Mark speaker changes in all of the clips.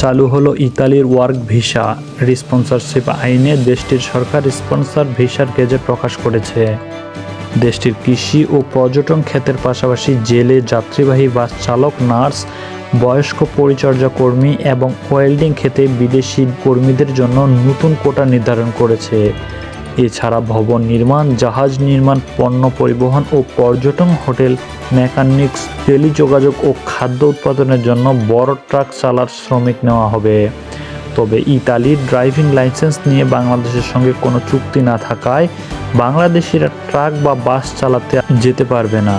Speaker 1: চালু হলো ইতালির ওয়ার্ক ভিসা। স্পন্সরশিপ আইনে দেশটির সরকার স্পন্সর ভিসার গেজে প্রকাশ করেছে। দেশটির কৃষি ও পর্যটন ক্ষেত্রের পাশাপাশি জেলে যাত্রীবাহী বাস চালক, নার্স, বয়স্ক পরিচর্যা কর্মী এবং ওয়েল্ডিং ক্ষেত্রে বিদেশি কর্মীদের জন্য নতুন কোটা নির্ধারণ করেছে। এছাড়া ভবন নির্মাণ, জাহাজ নির্মাণ, পণ্য পরিবহন ও পর্যটন হোটেল, মেকানিক্স, টেলিযোগাযোগ ও খাদ্য উৎপাদনের জন্য বড় ট্রাক চালার শ্রমিক নেওয়া হবে। তবে ইতালির ড্রাইভিং লাইসেন্স নিয়ে বাংলাদেশের সঙ্গে কোনো চুক্তি না থাকায় বাংলাদেশিরা ট্রাক বা বাস চালাতে যেতে পারবে না।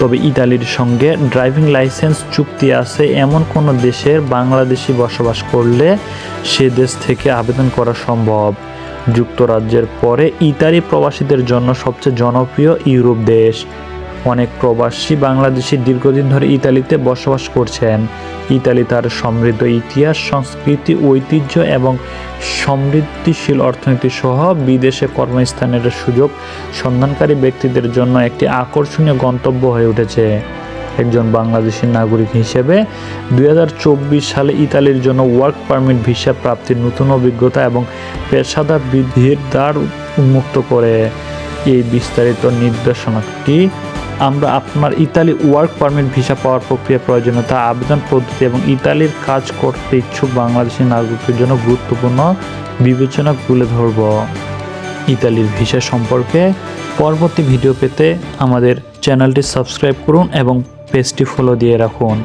Speaker 1: তবে ইতালির সঙ্গে ড্রাইভিং লাইসেন্স চুক্তি আছে এমন কোনো দেশের বাংলাদেশি বসবাস করলে সে দেশ থেকে আবেদন করা সম্ভব। যুক্তরাজ্যের পরে ইতালি প্রবাসীদের জন্য সবচেয়ে জনপ্রিয় ইউরোপ দেশ। অনেক প্রবাসী বাংলাদেশি দীর্ঘদিন ধরে ইতালিতে বসবাস করছেন। ইতালি তার সমৃদ্ধ ইতিহাস, সংস্কৃতি, ঐতিহ্য এবং সমৃদ্ধিশীল অর্থনীতি সহ বিদেশে কর্মস্থানের সুযোগ সন্ধানকারী ব্যক্তিদের জন্য একটি আকর্ষণীয় গন্তব্য হয়ে উঠেছে। একজন বাংলাদেশি নাগরিক হিসেবে দু হাজার চব্বিশ সালে ইতালির জন্য ওয়ার্ক পারমিট ভিসা প্রাপ্তির নতুন অভিজ্ঞতা এবং পেশাদার বৃদ্ধির দ্বার উন্মুক্ত করে এই বিস্তারিত নির্দেশনাটি। আমরা আপনার ইতালি ওয়ার্ক পারমিট ভিসা পাওয়ার প্রক্রিয়া প্রয়োজনীয়তা, আবেদন পদ্ধতি এবং ইতালির কাজ করতে ইচ্ছুক বাংলাদেশি নাগরিকদের জন্য গুরুত্বপূর্ণ বিবেচনা তুলে ধরব। ইতালির ভিসা সম্পর্কে পরবর্তী ভিডিও পেতে আমাদের চ্যানেলটি সাবস্ক্রাইব করুন এবং পেজটি ফলো দিয়ে রাখুন।